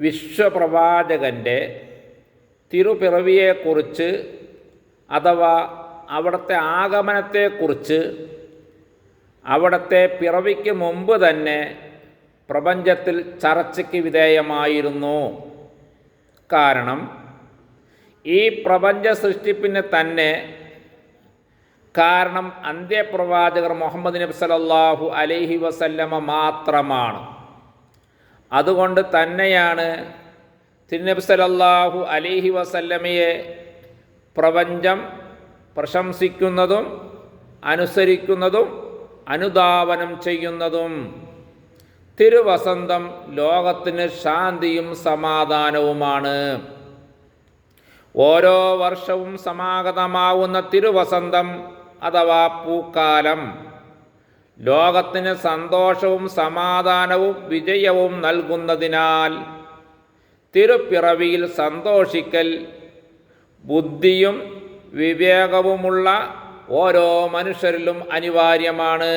വിശ്വപ്രവാചകന്റെ തിരുപിറവിയെക്കുറിച്ച് അഥവാ അവിടുത്തെ ആഗമനത്തെക്കുറിച്ച് അവിടുത്തെ പിറവിക്ക് മുമ്പ് തന്നെ പ്രപഞ്ചത്തിൽ ചർച്ചയ്ക്ക് വിധേയമായിരുന്നു. കാരണം ഈ പ്രപഞ്ച സൃഷ്ടിപ്പിന് തന്നെ കാരണം അന്ത്യപ്രവാചകർ മുഹമ്മദ് നബി സല്ലല്ലാഹു അലൈഹി വസല്ലമ മാത്രമാണ്. അതുകൊണ്ട് തന്നെയാണ് തിരുനബി സലല്ലാഹു അലിഹി വസല്ലമയെ പ്രപഞ്ചം പ്രശംസിക്കുന്നതും അനുസരിക്കുന്നതും അനുധാവനം ചെയ്യുന്നതും. തിരുവസന്തം ലോകത്തിന് ശാന്തിയും സമാധാനവുമാണ്. ഓരോ വർഷവും സമാഗതമാവുന്ന തിരുവസന്തം അഥവാ പൂക്കാലം ലോകത്തിന് സന്തോഷവും സമാധാനവും വിജയവും നൽകുന്നതിനാൽ തിരുപ്പിറവിയിൽ സന്തോഷിക്കൽ ബുദ്ധിയും വിവേകവുമുള്ള ഓരോ മനുഷ്യരിലും അനിവാര്യമാണ്.